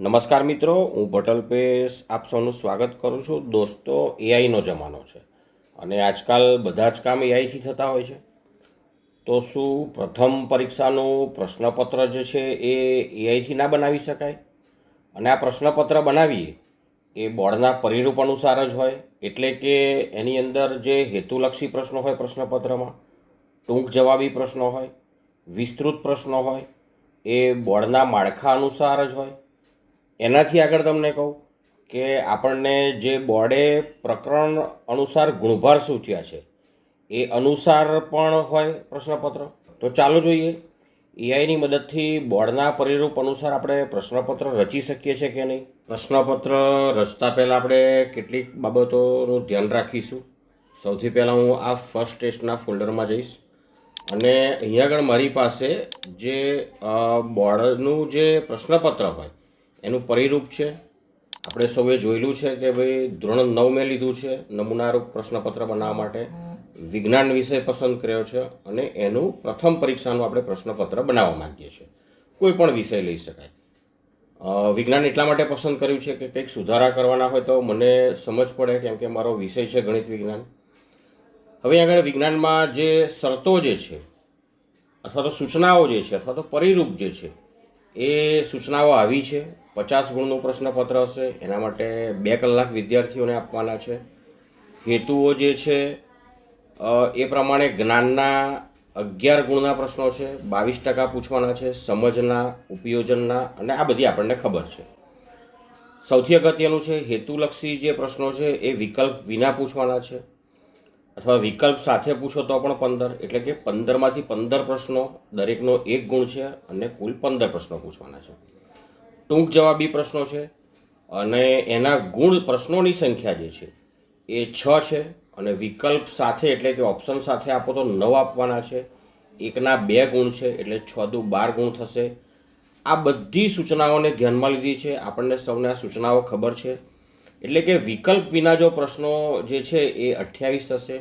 નમસ્કાર મિત્રો, હું પટલ પેશ આપ સૌનું સ્વાગત કરું છું. દોસ્તો એઆઈનો જમાનો છે અને આજકાલ બધા જ કામ એઆઈથી થતા હોય છે. તો શું પ્રથમ પરીક્ષાનું પ્રશ્નપત્ર જે છે એ એઆઈથી ના બનાવી શકાય? અને આ પ્રશ્નપત્ર બનાવીએ, એ બોર્ડના પરિરૂપ અનુસાર જ હોય. એટલે કે એની અંદર જે હેતુલક્ષી પ્રશ્નો હોય પ્રશ્નપત્રમાં, ટૂંક જવાબી પ્રશ્નો હોય, વિસ્તૃત પ્રશ્નો હોય, એ બોર્ડના માળખા અનુસાર જ હોય. એનાથી આગળ તમને કહું કે આપણને જે બોર્ડે પ્રકરણ અનુસાર ગુણભાર સૂચ્યા છે, એ અનુસાર પણ હોય પ્રશ્નપત્ર? તો ચાલો જોઈએ. એઆઈની મદદથી બોર્ડના પરિરૂપ અનુસાર આપણે પ્રશ્નપત્ર રચી શકીએ છીએ કે નહીં? પ્રશ્નપત્ર રચતા પહેલાં આપણે કેટલીક બાબતોનું ધ્યાન રાખીશું. સૌથી પહેલાં હું આ ફર્સ્ટ ટેસ્ટના ફોલ્ડરમાં જઈશ. અને અહીંયા આગળ મારી પાસે જે બોર્ડનું જે પ્રશ્નપત્ર હોય એનું પરિરૂપ છે. આપણે સૌએ જોયેલું છે કે ભાઈ ધોરણ નવ મેં લીધું છે, નમૂનારૂપ પ્રશ્નપત્ર બનાવવા માટે વિજ્ઞાન વિષય પસંદ કર્યો છે અને એનું પ્રથમ પરીક્ષાનું આપણે પ્રશ્નપત્ર બનાવવા માંગીએ છીએ. કોઈ પણ વિષય લઈ શકાય. વિજ્ઞાન એટલા માટે પસંદ કર્યું છે કે કંઈક સુધારા કરવાના હોય તો મને સમજ પડે કેમ કે મારો વિષય છે ગણિત વિજ્ઞાન. હવે આગળ વિજ્ઞાનમાં જે શરતો જે છે, અથવા તો સૂચનાઓ જે છે, અથવા તો પરિરૂપ જે છે, એ સૂચનાઓ આવી છે. પચાસ ગુણનું પ્રશ્નપત્ર હશે, એના માટે બે કલાક વિદ્યાર્થીઓને આપવાના છે. હેતુઓ જે છે એ પ્રમાણે જ્ઞાનના અગિયાર ગુણના પ્રશ્નો છે, બાવીસ ટકા પૂછવાના છે, સમજના, ઉપયોજનના અને આ બધી આપણને ખબર છે. સૌથી અગત્યનું છે, હેતુલક્ષી જે પ્રશ્નો છે, એ વિકલ્પ વિના પૂછવાના છે. અથવા વિકલ્પ સાથે પૂછો તો પણ પંદર, એટલે કે પંદરમાંથી પંદર પ્રશ્નો દરેકનો એક ગુણ છે અને કુલ પંદર પ્રશ્નો પૂછવાના છે. ટૂંક જવાબી પ્રશ્નો છે અને એના ગુણ પ્રશ્નોની સંખ્યા જે છે એ છ છે અને વિકલ્પ સાથે એટલે કે ઓપ્શન સાથે આપો તો નવ આપવાના છે. એકના બે ગુણ છે એટલે છ દુ બાર ગુણ થશે. આ બધી સૂચનાઓને ધ્યાનમાં લીધી છે. આપણને સૌને આ સૂચનાઓ ખબર છે. એટલે કે વિકલ્પ વિના જો પ્રશ્નો જે છે એ અઠ્યાવીસ થશે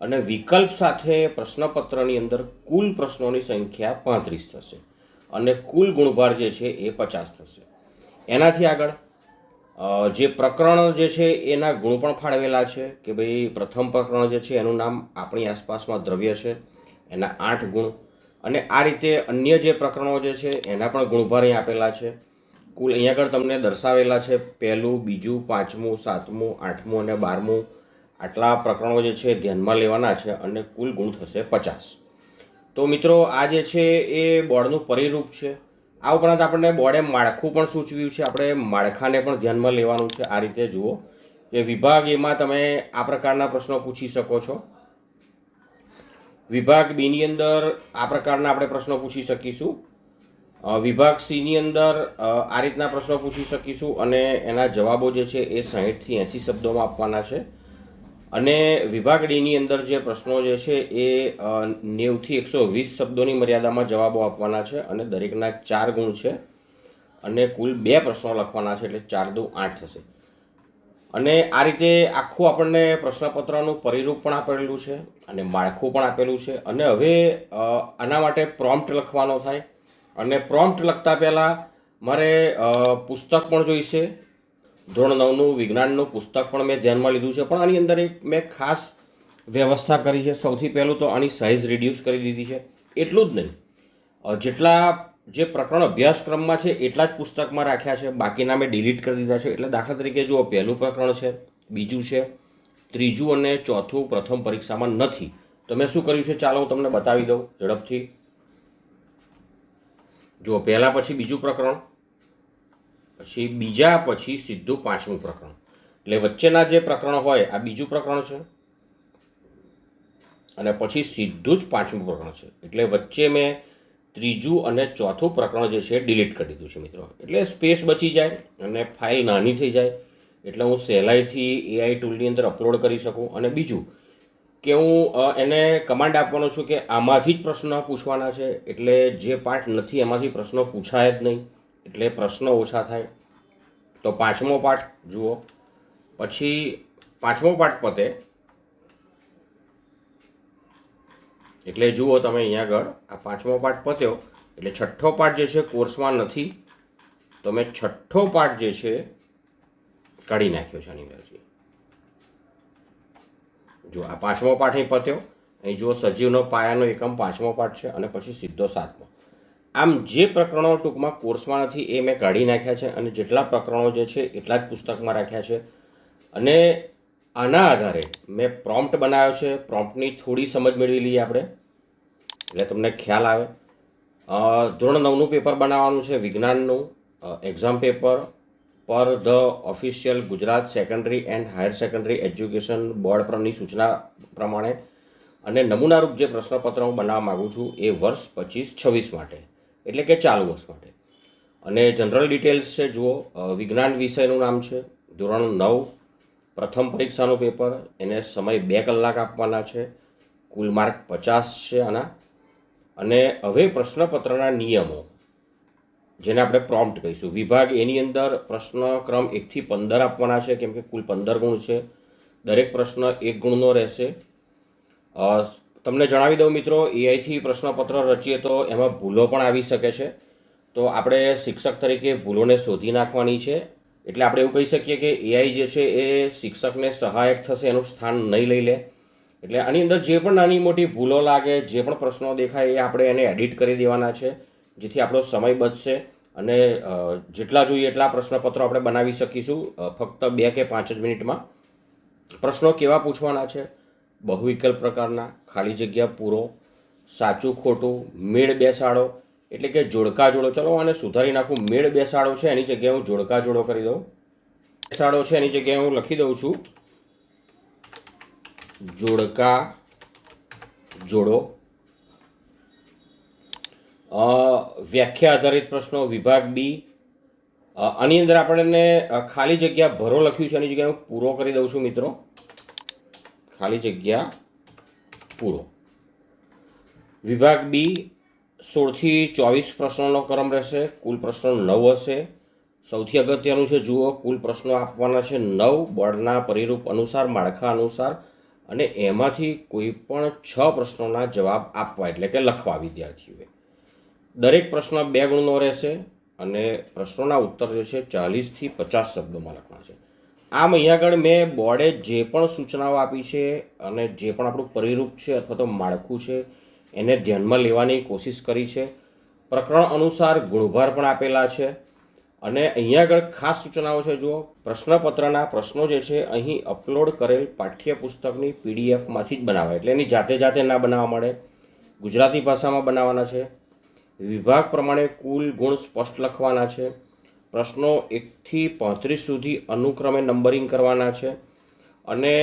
અને વિકલ્પ સાથે પ્રશ્નપત્રની અંદર કુલ પ્રશ્નોની સંખ્યા પાંત્રીસ થશે. અને કુલ ગુણભાર જે છે એ પચાસ થશે. એનાથી આગળ જે પ્રકરણ જે છે એના ગુણ પણ ફાળવેલા છે કે ભાઈ પ્રથમ પ્રકરણ જે છે એનું નામ આપણી આસપાસમાં દ્રવ્ય છે, એના આઠ ગુણ અને આ રીતે અન્ય જે પ્રકરણો જે છે એના પણ ગુણભાર અહીં આપેલા છે. કુલ અહીંયા આગળ તમને દર્શાવેલા છે પહેલું, બીજું, પાંચમું, સાતમું, આઠમું અને બારમું. આટલા પ્રકરણો જે છે ધ્યાનમાં લેવાના છે અને કુલ ગુણ થશે પચાસ. તો મિત્રો, આ જે છે એ બોર્ડનું પરિરૂપ છે. આ ઉપરાંત આપણને બોર્ડે માળખું પણ સૂચવ્યું છે. આપણે માળખાને પણ ધ્યાનમાં લેવાનું છે આ રીતે, જુઓ. કે વિભાગ એમાં તમે આ પ્રકારના પ્રશ્નો પૂછી શકો છો. વિભાગ બીની અંદર આ પ્રકારના આપણે પ્રશ્નો પૂછી શકીશું. વિભાગ સીની અંદર આ રીતના પ્રશ્નો પૂછી શકીશું અને એના જવાબો જે છે એ સાહીઠથી એંસી શબ્દોમાં આપવાના છે. અને વિભાગ ડીની અંદર જે પ્રશ્નો જે છે એ નેવથી એકસો વીસ શબ્દોની મર્યાદામાં જવાબો આપવાના છે અને દરેકના ચાર ગુણ છે અને કુલ બે પ્રશ્નો લખવાના છે એટલે ચાર દુ આઠ થશે. અને આ રીતે આખું આપણને પ્રશ્નપત્રનું પરિરૂપ પણ આપેલું છે અને માળખું પણ આપેલું છે અને હવે આના માટે પ્રોમ્પ્ટ લખવાનો થાય. અને પ્રોમ્પ્ટ લખતા પહેલાં મારે પુસ્તક પણ જોઈશે. ધોરણ નવનું વિજ્ઞાનનું પુસ્તક પણ મેં ધ્યાનમાં લીધું છે. પણ આની અંદર એક મેં ખાસ વ્યવસ્થા કરી છે. સૌથી પહેલું તો આની સાઇઝ રિડ્યુસ કરી દીધી છે. એટલું જ નહીં. જેટલા જે પ્રકરણ અભ્યાસક્રમમાં છે, એટલા જ પુસ્તકમાં રાખ્યા છે. બાકીના મેં ડિલીટ કરી દીધા છે. એટલે દાખલા તરીકે જુઓ, પહેલું પ્રકરણ છે, બીજું છે, ત્રીજું અને ચોથું પ્રથમ પરીક્ષામાં નથી. તો મેં શું કર્યું છે? ચાલો હું તમને બતાવી દઉં ઝડપથી. જુઓ, પહેલાં પછી બીજું પ્રકરણ. પછી બીજા, પછી સીધું પાંચમું પ્રકરણ. એટલે વચ્ચેના જે પ્રકરણ હોય, આ બીજું પ્રકરણ છે? અને પછી સીધું જ પાંચમું પ્રકરણ છે. એટલે વચ્ચે મેં ત્રીજું અને ચોથું પ્રકરણ જે છે ડિલીટ કરી દીધું છે મિત્રો. એટલે સ્પેસ બચી જાય અને ફાઇલ નાની થઈ જાય. એટલે હું સહેલાઈથી એઆઈ ટૂલની અંદર અપલોડ કરી શકું. અને બીજું કે હું એને કમાન્ડ આપવાનો છું કે આમાંથી જ પ્રશ્ન પૂછવાના છે. એટલે જે પાઠ નથી, એમાંથી પ્રશ્નો પૂછાય જ નહીં. એટલે પ્રશ્નો ઓછા થાય. તો પાંચમો પાઠ જુઓ. પછી પાંચમો પાઠ પતે. એટલે જુઓ તમે અહીંયા આગળ, આ પાંચમો પાઠ પત્યો. એટલે છઠ્ઠો પાઠ જે છે કોર્સમાં નથી. તો મેં છઠ્ઠો પાઠ જે છે કાઢી નાખ્યો છે આની અંદરથી. જો આ પાંચમો પાઠ અહીં પત્યો. અહીં જુઓ સજીવનો પાયાનો એકમ પાંચમો પાઠ છે અને પછી સીધો સાતમો. આમ જે પ્રકરણો ટૂંકમાં કોર્સમાં નથી એ મેં કાઢી નાખ્યા છે અને જેટલા પ્રકરણો જે છે એટલા જ પુસ્તકમાં રાખ્યા છે. અને આના આધારે મેં પ્રોમ્પ્ટ બનાવ્યો છે. પ્રોમ્પ્ટની થોડી સમજ મેળવી લઈએ આપણે. એટલે તમને ખ્યાલ આવે. ધોરણ નવનું પેપર બનાવવાનું છે, વિજ્ઞાનનું એક્ઝામ પેપર પર the official Gujarat secondary and higher secondary education board પરની સૂચના પ્રમાણે અને નમૂનારૂપ જે પ્રશ્નપત્ર હું બનાવવા માગું છું એ વર્ષ પચીસ છવ્વીસ માટે. એટલે કે ચાલુ વર્ષ માટે. અને જનરલ ડિટેલ્સ છે, જુઓ વિજ્ઞાન વિષયનું નામ છે, ધોરણ નવ, પ્રથમ પરીક્ષાનું પેપર એને સમય બે કલાક આપવાના છે, કુલ માર્ક પચાસ છે આના. અને હવે પ્રશ્નપત્રના નિયમો, જેને આપણે પ્રોમ્પ્ટ કહીશું. વિભાગ એની અંદર પ્રશ્ન ક્રમ એકથી પંદર આપવાના છે, કેમ કે કુલ પંદર ગુણ છે. દરેક પ્રશ્ન એક ગુણનો રહેશે. તમને જણાવી દઉં મિત્રો, એઆઈથી પ્રશ્નપત્ર રચીએ તો એમાં ભૂલો પણ આવી શકે છે. તો આપણે શિક્ષક તરીકે ભૂલોને શોધી નાખવાની છે. એટલે આપણે એવું કહી શકીએ કે એઆઈ જે છે એ શિક્ષકને સહાયક થશે, એનું સ્થાન નહીં લઈ લે. એટલે આની અંદર જે પણ નાની મોટી ભૂલો લાગે, જે પણ પ્રશ્નો દેખાય, એ આપણે એને એડિટ કરી દેવાના છે, જેથી આપણો સમય બચશે. અને જેટલા જોઈએ એટલા પ્રશ્નપત્રો આપણે બનાવી શકીશું ફક્ત બે કે પાંચ જ મિનિટમાં. પ્રશ્નો કેવા પૂછવાના છે? બહુવિકલ્પ પ્રકારના ખાલી જગ્યા પૂરો, સાચું ખોટું, મેળ બેસાડો, એટલે કે જોડકા જોડો ચલો આને સુધારી નાખું. મેળ બેસાડો છે એની જગ્યાએ હું જોડકા જોડો કરી દઉં. બેસાડો છે એની જગ્યાએ હું લખી દઉં છું. જોડકા જોડો વ્યાખ્યા આધારિત પ્રશ્નો, વિભાગ બી. આની અંદર આપણને ખાલી જગ્યા ભરો લખ્યું છે. એની જગ્યાએ હું પૂરો કરી દઉં છું, મિત્રો. ખાલી જગ્યા પૂરો. વિભાગ બી સોળથી ચોવીસ પ્રશ્નોનો ક્રમ રહેશે. કુલ પ્રશ્નો નવ હશે. સૌથી અગત્યનું છે, જુઓ, કુલ પ્રશ્નો આપવાના છે નવ બોર્ડના પરિરૂપ અનુસાર, માળખા અનુસાર અને એમાંથી કોઈ પણ છ પ્રશ્નોના જવાબ આપવા એટલે કે લખવા વિદ્યાર્થીઓએ. દરેક પ્રશ્ન બે ગુણનો રહેશે અને પ્રશ્નોના ઉત્તર જે છે, ચાલીસથી પચાસ શબ્દોમાં લખવાના છે. આમ અહીંયા આગળ મેં બોર્ડે જે પણ સૂચનાઓ આપી છે અને જે પણ આપણું પરિરૂપ છે અથવા તો માળખું છે, એને ધ્યાનમાં લેવાની કોશિશ કરી છે. પ્રકરણ અનુસાર ગુણભાર પણ આપેલા છે. અને અહીંયા આગળ ખાસ સૂચનાઓ છે, જુઓ. પ્રશ્નપત્રના પ્રશ્નો જે છે, અહીં અપલોડ કરેલ પાઠ્યપુસ્તકની પીડીએફમાંથી જ બનાવાય. એટલે એની જાતે જાતે ના બનાવવા મળે. ગુજરાતી ભાષામાં બનાવવાના છે. વિભાગ પ્રમાણે કુલ ગુણ સ્પષ્ટ લખવાના છે. પ્રશ્નો એકથી પાંત્રીસ સુધી અનુક્રમે નંબરિંગ કરવાના છે. અને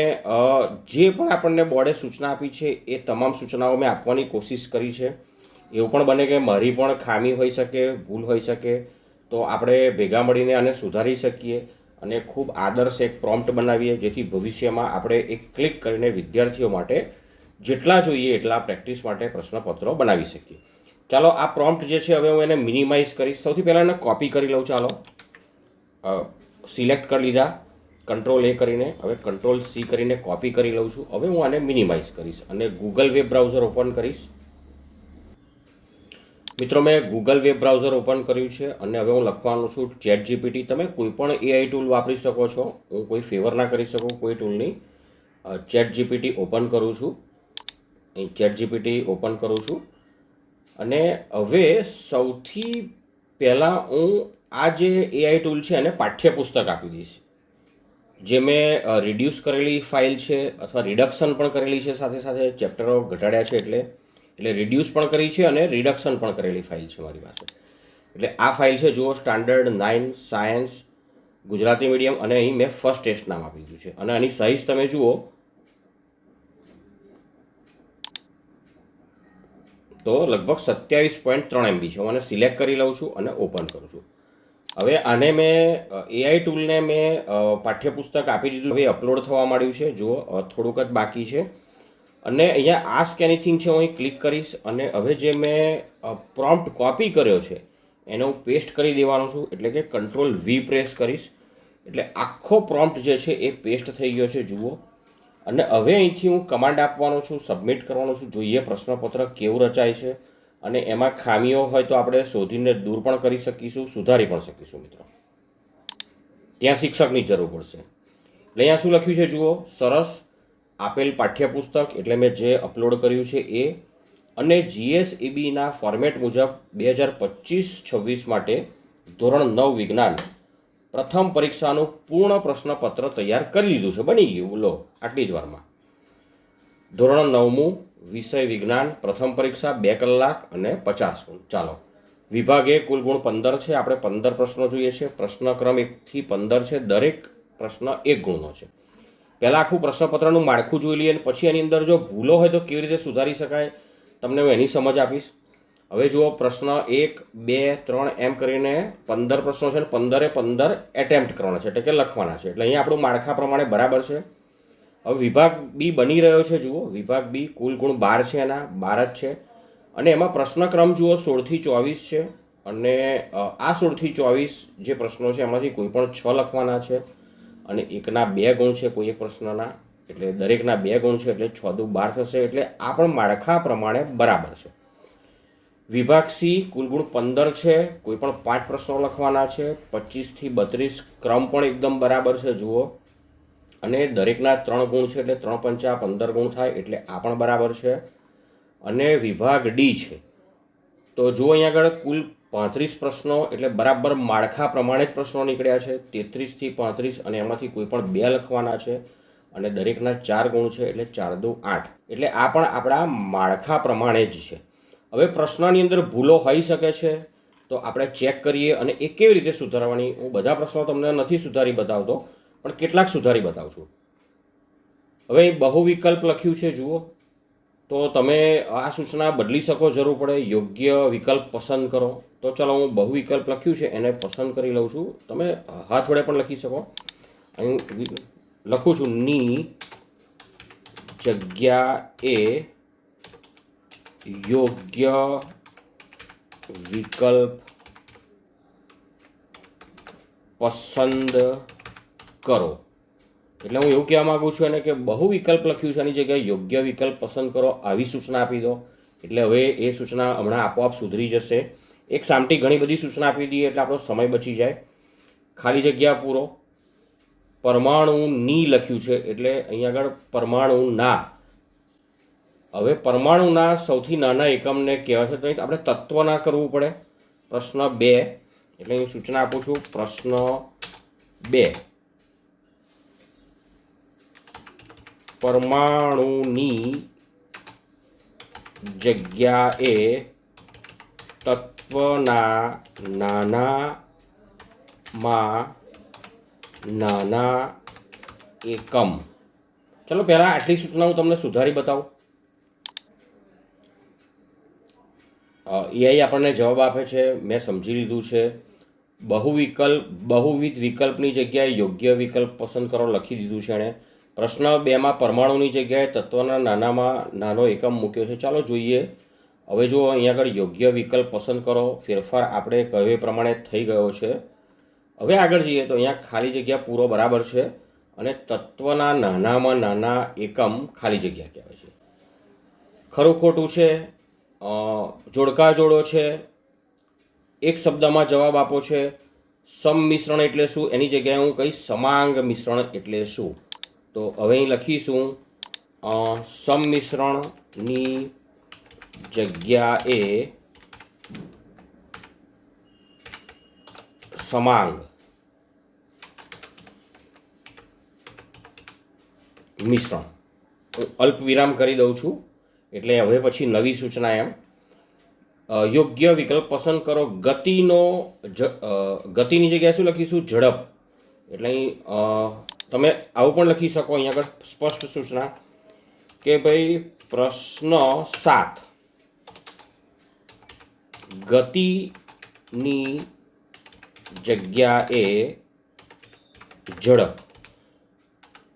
જે પણ આપણને બોર્ડે સૂચના આપી છે, એ તમામ સૂચનાઓ મેં આપવાની કોશિશ કરી છે. એવું પણ બને કે મારી પણ ખામી હોઈ શકે, ભૂલ હોઈ શકે, તો આપણે ભેગા મળીને આને સુધારી શકીએ અને ખૂબ આદર્શ એક પ્રોમ્પ્ટ બનાવીએ, જેથી ભવિષ્યમાં આપણે એક ક્લિક કરીને વિદ્યાર્થીઓ માટે જેટલા જોઈએ એટલા પ્રેક્ટિસ માટે પ્રશ્નપત્રો બનાવી શકીએ. ચાલો, આ પ્રોમ્પ્ટ જે છે, હવે હું એને મિનિમાઇઝ કરીશ. સૌથી પહેલાં એને કોપી કરી લઉં, ચાલો. સિલેક્ટ કરી લીધા. કંટ્રોલ એ કરીને, હવે કંટ્રોલ સી કરીને કોપી કરી લઉં છું. હવે હું આને મિનિમાઇઝ કરીશ અને ગૂગલ વેબ બ્રાઉઝર ઓપન કરીશ. મિત્રો, મેં ગૂગલ વેબ બ્રાઉઝર ઓપન કર્યું છે અને હવે હું લખવાનું છું ચેટ જીપીટી તમે કોઈ પણ એઆઈ ટૂલ વાપરી શકો છો. હું કોઈ ફેવર ના કરી શકું કોઈ ટૂલની ચેટ જીપીટી ઓપન કરું છું. ચેટ જીપીટી ઓપન કરું છું. અને હવે સૌથી પહેલાં હું આ જે એઆઈ ટૂલ છે એને પાઠ્યપુસ્તક આપી દઈશ. જે મેં રિડ્યુસ કરેલી ફાઇલ છે અથવા રિડક્શન પણ કરેલી છે, સાથે સાથે ચેપ્ટરો ઘટાડ્યા છે એટલે એટલે રિડ્યુસ પણ કરી છે અને રિડક્શન પણ કરેલી ફાઇલ છે મારી પાસે. એટલે આ ફાઇલ છે, જુઓ standard nine science Gujarati medium અને અહીં મેં ફર્સ્ટ ટેસ્ટ નામ આપી દીધું છે. અને આની સાઇઝ તમે જુઓ તો લગભગ સત્યાવીસ પોઈન્ટ ત્રણ એમબી છે. હું આને સિલેક્ટ કરી લઉં છું અને ઓપન કરું છું. હવે આને મેં એઆઈ ટૂલને મેં પાઠ્યપુસ્તક આપી દીધું. હવે અપલોડ થવા માંડ્યું છે. જુઓ થોડુંક જ બાકી છે. અને અહીંયા આસ્ક એનીથિંગ છે, હું અહીં ક્લિક કરીશ. અને હવે જે મેં પ્રોમ્પ્ટ કોપી કર્યો છે, એને હું પેસ્ટ કરી દેવાનો છું. એટલે કે કંટ્રોલ વી પ્રેસ કરીશ. એટલે આખો પ્રોમ્પ્ટ જે છે, એ પેસ્ટ થઈ ગયો છે. જુઓ. અને હવે અહીંથી હું કમાન્ડ આપવાનો છું સબમિટ કરવાનો છું. જોઈએ પ્રશ્નપત્ર કેવું રચાય છે અને એમાં ખામીઓ હોય તો આપણે શોધીને દૂર પણ કરી શકીશું, સુધારી પણ શકીશું મિત્રો. ત્યાં શિક્ષકની જરૂર પડશે. એટલે અહીંયા શું લખ્યું છે જુઓ, સરસ આપેલ પાઠ્યપુસ્તક એટલે મેં જે અપલોડ કર્યું છે એ અને જીએસઈબીના ફોર્મેટ મુજબ બે હજાર પચીસ છવ્વીસ માટે ધોરણ નવ વિજ્ઞાન પ્રથમ પરીક્ષાનું પૂર્ણ પ્રશ્નપત્ર તૈયાર કરી લીધું છે. બની ગયું. લો આટલી જ વારમાં. ધોરણ નવમું, વિષય વિજ્ઞાન, પ્રથમ પરીક્ષા બે કલાક અને પચાસ ગુણ ચાલો. વિભાગે કુલ ગુણ પંદર છે. આપણે પંદર પ્રશ્નો જોઈએ છે. પ્રશ્નક્રમ એકથી પંદર છે. દરેક પ્રશ્ન એક ગુણનો છે. પહેલાં આખું પ્રશ્નપત્રનું માળખું જોઈ લઈએ અને પછી એની અંદર જો ભૂલો હોય તો કેવી રીતે સુધારી શકાય? તમને હું એની સમજ આપીશ. હવે જુઓ પ્રશ્ન એક, બે, ત્રણ એમ કરીને પંદર પ્રશ્નો છે પંદરે પંદર એટેમ્પ્ટ કરવાના છે, એટલે કે લખવાના છે. એટલે અહીંયા આપણું માળખા પ્રમાણે બરાબર છે. હવે વિભાગ બી બની રહ્યો છે, જુઓ. વિભાગ બી કુલ ગુણ બાર છે એના, બાર જ છે. અને એમાં પ્રશ્નક્રમ જુઓ, સોળથી ચોવીસ છે. અને આ સોળથી ચોવીસ જે પ્રશ્નો છે એમાંથી કોઈ પણ છ લખવાના છે. અને એકના બે ગુણ છે કોઈ એક પ્રશ્નના. એટલે દરેકના બે ગુણ છે, એટલે છ દુ બાર થશે. એટલે આ પણ માળખા પ્રમાણે બરાબર છે. વિભાગ સી, કુલ ગુણ પંદર છે. કોઈ પણ પાંચ પ્રશ્નો લખવાના છે. પચીસથી બત્રીસ ક્રમ પણ એકદમ બરાબર છે, જુઓ. અને દરેકના ત્રણ ગુણ છે એટલે ત્રણ પંચા પંદર ગુણ થાય એટલે આ પણ બરાબર છે. અને વિભાગ ડી છે. તો જુઓ અહીંયા આગળ, કુલ પાંત્રીસ પ્રશ્નો એટલે બરાબર માળખા પ્રમાણે જ પ્રશ્નો નીકળ્યા છે. તેત્રીસથી પાંત્રીસ અને એમાંથી કોઈ પણ બે લખવાના છે. અને દરેકના ચાર ગુણ છે એટલે ચાર દુ આઠ. એટલે આ પણ આપણા માળખા પ્રમાણે જ છે. હવે પ્રશ્નની અંદર ભૂલો હોઈ શકે છે, તો આપણે ચેક કરીએ અને એ કેવી રીતે સુધારવાની? હું બધા પ્રશ્નો તમને નથી સુધારી બતાવતો, પણ કેટલાક સુધારી બતાવું છું હવે બહુ વિકલ્પ લખ્યું છે, જુઓ. તો તમે આ સૂચના બદલી શકો, જરૂર પડે યોગ્ય વિકલ્પ પસંદ કરો. તો ચલો હું બહુ વિકલ્પ લખ્યું છે, એને પસંદ કરી લઉં છું. તમે હાથ વડે પણ લખી શકો. અહીં લખું છું, ની જગ્યા એ યોગ્ય વિકલ્પ પસંદ કરો. એટલે હું એવું કહેવા માગું છું એને કે બહુ વિકલ્પ લખ્યું છે એની જગ્યાએ યોગ્ય વિકલ્પ પસંદ કરો, આવી સૂચના આપી દો. એટલે હવે એ સૂચના હમણાં આપોઆપ સુધરી જશે. એક સામટી ઘણી બધી સૂચના આપી દઈએ એટલે આપણો સમય બચી જાય. ખાલી જગ્યા પૂરો. પરમાણુ ની લખ્યું છે એટલે અહીંયા આગળ પરમાણુ ના. હવે પરમાણુના સૌથી નાના એકમને કહેવાય છે. તો આપણે તત્વના કરવું પડે. પ્રશ્ન બે, એટલે હું સૂચના આપું છું. પ્રશ્ન બે. પરમાણુની જગ્યાએ તત્વના નાનામાં નાના એકમ. ચલો પહેલાં આટલી સૂચના હું તમને સુધારી બતાવું. એઆઈ આપણને જવાબ આપે છે, મેં સમજી લીધું છે. બહુ વિકલ્પ બહુવિધ વિકલ્પની જગ્યાએ યોગ્ય વિકલ્પ પસંદ કરો લખી દીધું છે એણે. પ્રશ્ન બેમાં પરમાણુની જગ્યાએ તત્વના નાનામાં નાનો એકમ મૂક્યો છે. ચાલો જોઈએ. હવે જો અહીંયા આગળ યોગ્ય વિકલ્પ પસંદ કરો. ફેરફાર આપણે કહ્યું પ્રમાણે થઈ ગયો છે. હવે આગળ જઈએ તો અહીંયા ખાલી જગ્યા પૂરો બરાબર છે અને તત્વના નાનામાં નાના એકમ ખાલી જગ્યા કહેવાય છે. ખરું ખોટું છે. જોડકા જોડો છે, એક શબ્દમાં જવાબ આપો છે સંમિશ્રણ એટલે શું? એની જગ્યાએ હું કહીશ સમાંગ મિશ્રણ એટલે શું? તો હવે અહીં લખીશું સમમિશ્રણની જગ્યાએ સમાંગ મિશ્રણ. હું અલ્પ વિરામ કરી દઉં છું. એટલે હવે પછી નવી સૂચના એમ. યોગ્ય વિકલ્પ પસંદ કરો. ગતિનો ગતિની જગ્યાએ શું લખીશું? ઝડપ. એટલે અહીં તમે આવું પણ લખી શકો અહીંયા આગળ સ્પષ્ટ સૂચના કે ભાઈ પ્રશ્ન સાત. ગતિની જગ્યાએ ઝડપ.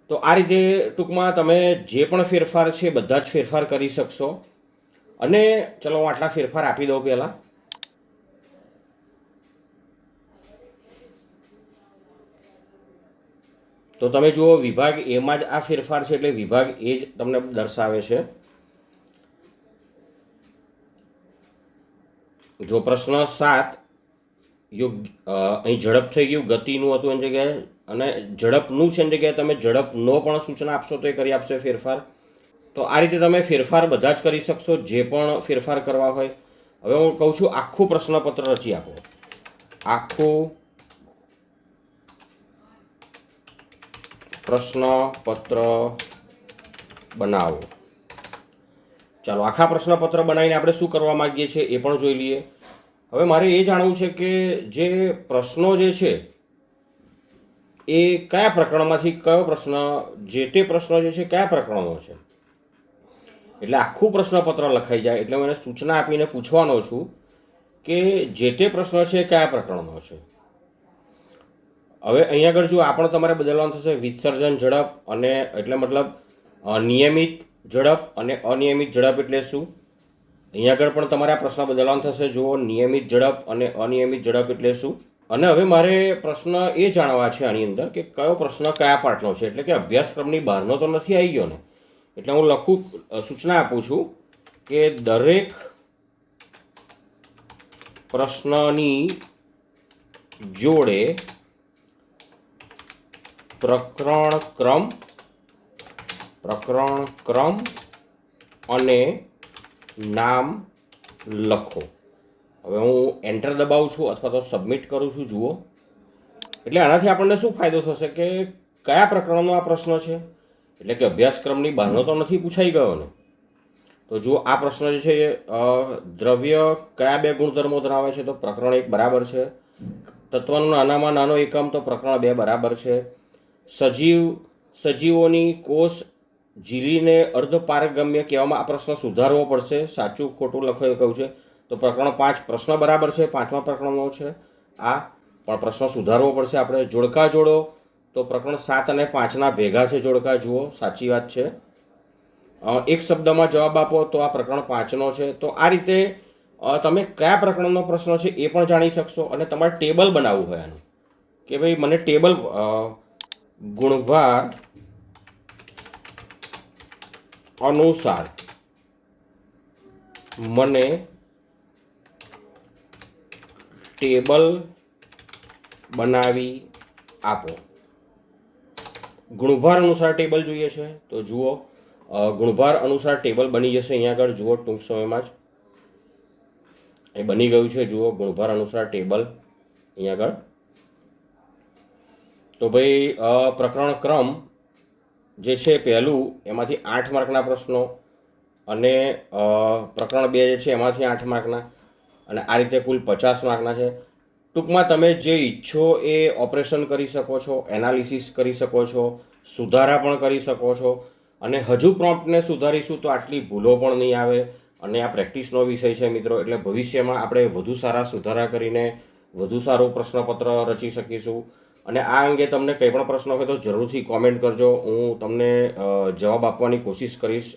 તો આ રીતે ટૂંકમાં તમે જે પણ ફેરફાર છે, બધા જ ફેરફાર કરી શકશો. અને ચલો હું આટલા ફેરફાર આપી દઉં પહેલાં. તો તમે જુઓ, વિભાગ એમાં જ આ ફેરફાર છે એટલે વિભાગ એ જ તમને દર્શાવે છે. જો પ્રશ્ન સાત યોગ્ય અહીં ઝડપ થઈ ગયું, ગતિનું હતું એની જગ્યાએ, અને ઝડપનું છે એની જગ્યાએ તમે ઝડપનો પણ સૂચના આપશો તો એ કરી આપશે ફેરફાર. તો આ રીતે તમે ફેરફાર બધા જ કરી શકશો, જે પણ ફેરફાર કરવા હોય. હવે હું કહું છું, આખું પ્રશ્નપત્ર રચી આપો. આખું પ્રશ્નપત્ર બનાવો. ચાલો, આખા પ્રશ્નપત્ર બનાવીને આપણે શું કરવા માગીએ છીએ એ પણ જોઈ લઈએ. હવે મારે એ જાણવું છે કે જે પ્રશ્નો જે છે, એ કયા પ્રકરણમાંથી, કયો પ્રશ્ન, જે તે પ્રશ્નો જે છે, કયા પ્રકરણનો છે? એટલે આખું પ્રશ્નપત્ર લખાઈ જાય, એટલે હું એને સૂચના આપીને પૂછવાનો છું કે જે તે પ્રશ્ન છે, કયા પ્રકરણનો છે? હવે અહીંયા આગળ જો આ પણ તમારે બદલવાનું થશે, વિસર્જન ઝડપ અને એટલે મતલબ નિયમિત ઝડપ અને અનિયમિત ઝડપ એટલે શું? અહીંયા આગળ પણ તમારે આ પ્રશ્ન બદલવાનો થશે. જુઓ, નિયમિત ઝડપ અને અનિયમિત ઝડપ એટલે શું? અને હવે મારે પ્રશ્ન એ જાણવા છે આની અંદર કે કયો પ્રશ્ન કયા પાઠનો છે? એટલે કે અભ્યાસક્રમની બહારનો તો નથી આવી ગયો ને. એટલે હું લખું સૂચના આપું છું કે દરેક પ્રશ્નની જોડે પ્રકરણ ક્રમ પ્રકરણ ક્રમ અને નામ લખો. હવે હું એન્ટર દબાવું છું અથવા તો સબમિટ કરું છું, જુઓ. એટલે આનાથી આપણને શું ફાયદો થશે કે કયા પ્રકરણનો આ પ્રશ્ન છે? એટલે કે અભ્યાસક્રમની બહારનો તો નથી પૂછાઈ ગયો ને. તો જુઓ, આ પ્રશ્ન જે છે એ દ્રવ્ય કયા બે ગુણધર્મો ધરાવે છે? તો પ્રકરણ એક બરાબર છે. તત્વનો નાનામાં નાનો એકમ, તો પ્રકરણ બે બરાબર છે. સજીવ, સજીવોની કોષ જીરીને અર્ધપારગમ્ય કહેવામાં આ પ્રશ્ન સુધારવો પડશે. સાચું, ખોટું લખાયું કહ્યું છે. તો પ્રકરણ પાંચ પ્રશ્ન બરાબર છે. પાંચમા પ્રકરણનો છે. આ પણ પ્રશ્ન સુધારવો પડશે આપણે. જોડકા જોડો. તો પ્રકરણ સાત અને પાંચના ભેગા છે જોડકા. જુઓ, સાચી વાત છે. એક શબ્દમાં જવાબ આપો તો આ પ્રકરણ પાંચનો છે. તો આ રીતે તમે કયા પ્રકરણનો પ્રશ્ન છે એ પણ જાણી શકશો અને તમારે ટેબલ બનાવવું હોય આનું. કે ભાઈ મને ટેબલ ગુણભાર અનુસાર મને ટેબલ બનાવી આપો. ગુણભાર અનુસાર ટેબલ જોઈએ છે. તો જુઓ ગુણભાર અનુસાર ટેબલ બની જશે અહીંયા આગળ. જુઓ, ટૂંક સમયમાં જ. એ બની ગયું છે. જુઓ, ગુણભાર અનુસાર ટેબલ અહીંયા આગળ. તો ભાઈ પ્રકરણ ક્રમ જે છે પહેલું, એમાંથી આઠ માર્કના પ્રશ્નો અને પ્રકરણ બે જે છે એમાંથી આઠ માર્કના અને આ રીતે કુલ પચાસ માર્કના છે. ટૂંકમાં તમે જે ઈચ્છો એ ઓપરેશન કરી શકો છો, એનાલિસિસ કરી શકો છો, સુધારા પણ કરી શકો છો અને હજુ પ્રોમ્પ્ટને સુધારીશું તો આટલી ભૂલો પણ નહીં આવે અને આ પ્રેક્ટિસનો વિષય છે મિત્રો, એટલે ભવિષ્યમાં આપણે વધુ સારા સુધારા કરીને વધુ સારું પ્રશ્નપત્ર રચી શકીશું. અને આ અંગે તમને કંઈ પણ પ્રશ્ન હોય તો જરૂરથી કોમેન્ટ કરજો. હું તમને જવાબ આપવાની કોશિશ કરીશ.